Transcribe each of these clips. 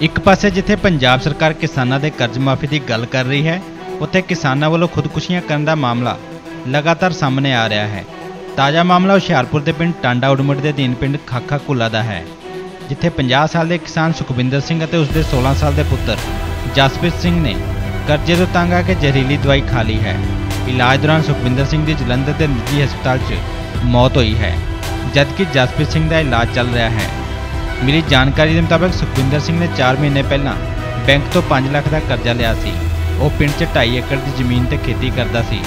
ਇੱਕ ਪਾਸੇ ਜਿੱਥੇ ਪੰਜਾਬ ਸਰਕਾਰ ਕਿਸਾਨਾਂ ਦੇ ਕਰਜ਼ ਮਾਫੀ ਦੀ ਗੱਲ ਕਰ ਰਹੀ ਹੈ, ਉੱਥੇ ਕਿਸਾਨਾਂ ਵੱਲੋਂ ਖੁਦਕੁਸ਼ੀਆਂ ਕਰਨ ਦਾ ਮਾਮਲਾ ਲਗਾਤਾਰ ਸਾਹਮਣੇ ਆ ਰਿਹਾ ਹੈ। ਤਾਜ਼ਾ ਮਾਮਲਾ ਹੁਸ਼ਿਆਰਪੁਰ ਦੇ ਪਿੰਡ ਟਾਂਡਾ ਉਡਮੜ ਦੇ ਅਧੀਨ ਪਿੰਡ ਖਾਖਾ ਕੁੱਲਾ ਦਾ ਹੈ, ਜਿੱਥੇ 50 ਸਾਲ ਦੇ ਕਿਸਾਨ ਸੁਖਵਿੰਦਰ ਸਿੰਘ ਅਤੇ ਉਸ ਦੇ 16 ਸਾਲ ਦੇ ਪੁੱਤਰ ਜਸਪ੍ਰੀਤ ਸਿੰਘ ਨੇ ਕਰਜ਼ੇ ਤੋਂ ਤੰਗ ਆ ਕੇ ਜ਼ਹਿਰੀਲੀ ਦਵਾਈ ਖਾ ਲਈ ਹੈ। ਇਲਾਜ ਦੌਰਾਨ ਸੁਖਵਿੰਦਰ ਸਿੰਘ ਦੀ ਜਲੰਧਰ ਦੇ ਨਿੱਜੀ ਹਸਪਤਾਲ 'ਚ ਮੌਤ ਹੋਈ ਹੈ, ਜਦਕਿ ਜਸਪ੍ਰੀਤ ਸਿੰਘ ਦਾ ਇਲਾਜ ਚੱਲ ਰਿਹਾ ਹੈ। ਮਿਲੀ ਜਾਣਕਾਰੀ ਦੇ ਮੁਤਾਬਕ ਸੁਖਵਿੰਦਰ ਸਿੰਘ ਨੇ 4 ਮਹੀਨੇ ਪਹਿਲਾਂ ਬੈਂਕ ਤੋਂ 5 ਲੱਖ ਦਾ ਕਰਜ਼ਾ ਲਿਆ ਸੀ। ਉਹ ਪਿੰਡ 'ਚ 2.5 ਏਕੜ ਦੀ ਜ਼ਮੀਨ ਤੇ ਖੇਤੀ ਕਰਦਾ ਸੀ।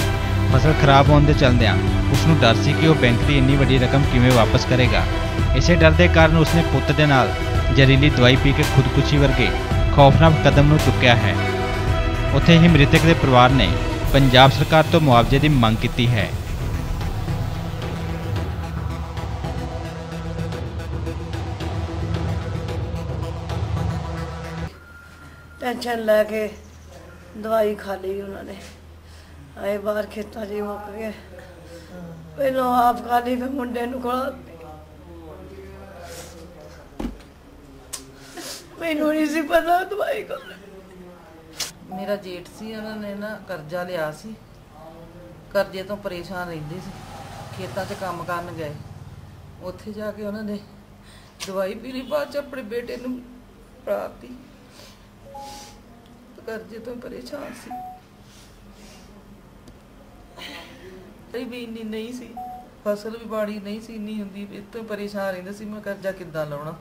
ਫਸਲ ਖਰਾਬ ਹੋਣ ਦੇ ਚਲਦਿਆਂ ਉਸ ਨੂੰ ਡਰ ਸੀ ਕਿ ਉਹ ਬੈਂਕ ਦੀ ਇੰਨੀ ਵੱਡੀ ਰਕਮ ਕਿਵੇਂ ਵਾਪਸ ਕਰੇਗਾ। ਇਸੇ ਡਰ ਦੇ ਕਾਰਨ ਉਸਨੇ ਪੁੱਤ ਦੇ ਨਾਲ ਜ਼ਹਿਰੀਲੀ ਦਵਾਈ ਪੀ ਕੇ ਖੁਦਕੁਸ਼ੀ ਵਰਗੇ ਖੌਫਨਾਕ ਕਦਮ ਨੂੰ ਚੁੱਕਿਆ ਹੈ। ਉੱਥੇ ਹੀ ਮ੍ਰਿਤਕ ਦੇ ਪਰਿਵਾਰ ਨੇ ਪੰਜਾਬ ਸਰਕਾਰ ਤੋਂ ਮੁਆਵਜ਼ੇ ਦੀ ਮੰਗ ਕੀਤੀ ਹੈ। ਟੈਨਸ਼ਨ ਲੈ ਕੇ ਦਵਾਈ ਖਾ ਲਈ ਉਹਨਾਂ ਨੇ। ਆਏ ਬਾਹਰ ਖੇਤਾਂ 'ਚ ਹੀ ਮੁੱਕ ਗਏ। ਪਹਿਲਾਂ ਆਪ ਖਾ ਲਈ, ਫਿਰ ਮੁੰਡੇ ਨੂੰ ਖਵਾ ਮੈਨੂੰ ਨਹੀਂ ਸੀ ਪਤਾ ਦਵਾਈ ਕੋਲ ਮੇਰਾ ਜੇਠ ਸੀ, ਉਹਨਾਂ ਨੇ ਨਾ ਕਰਜ਼ਾ ਲਿਆ ਸੀ। ਕਰਜ਼ੇ ਤੋਂ ਪਰੇਸ਼ਾਨ ਰਹਿੰਦੇ ਸੀ। ਖੇਤਾਂ 'ਚ ਕੰਮ ਕਰਨ ਗਏ। ਉੱਥੇ ਜਾ ਕੇ ਉਹਨਾਂ ਨੇ ਦਵਾਈ ਪੀ ਲਈ ਬਾਅਦ 'ਚ ਆਪਣੇ ਬੇਟੇ ਨੂੰ ਪ੍ਰਾਪਤੀ ਕਰਜ਼ੇ ਤੋਂ ਪਰੇਸ਼ਾਨ ਸੀ। ਤੇ ਵੀ ਇੰਨੀ ਨਹੀਂ ਸੀ। ਫਸਲ ਵੀ ਬਾੜੀ ਨਹੀਂ ਸੀ ਇੰਨੀ ਹੁੰਦੀ। ਇਹ ਤੋਂ ਪਰੇਸ਼ਾਨ ਰਹਿੰਦਾ ਸੀ ਮੈਂ ਕਰਜ਼ਾ ਕਿੱਦਾਂ ਲਾਉਣਾ।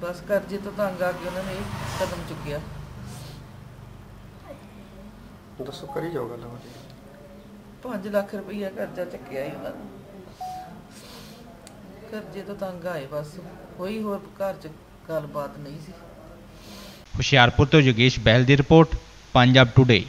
ਬਸ ਕਰਜ਼ੇ ਤੋਂ ਤੰਗ ਆ ਕੇ ਉਹਨਾਂ ਨੇ ਇਹ ਕਦਮ ਚੁੱਕਿਆ। ਦੱਸੋ ਕਰੀ ਜਾਓ ਗੱਲ ਹੋਰ 5 ਲੱਖ ਰੁਪਈਆ ਕਰਜ਼ਾ ਚੱਕਿਆ ਸੀ ਉਹਨਾਂ ਨੇ। ਕਰਜ਼ੇ ਤੋਂ ਤੰਗ ਆਏ ਬਸ। ਕੋਈ ਹੋਰ ਘਰ 'ਚ ਗੱਲਬਾਤ ਨਹੀਂ ਸੀ। ਹੁਸ਼ਿਆਰਪੁਰ ਤੋਂ ਯੋਗੇਸ਼ ਬਹਿਲ ਦੀ ਰਿਪੋਰਟ ਪੰਜਾਬ ਟੁਡੇ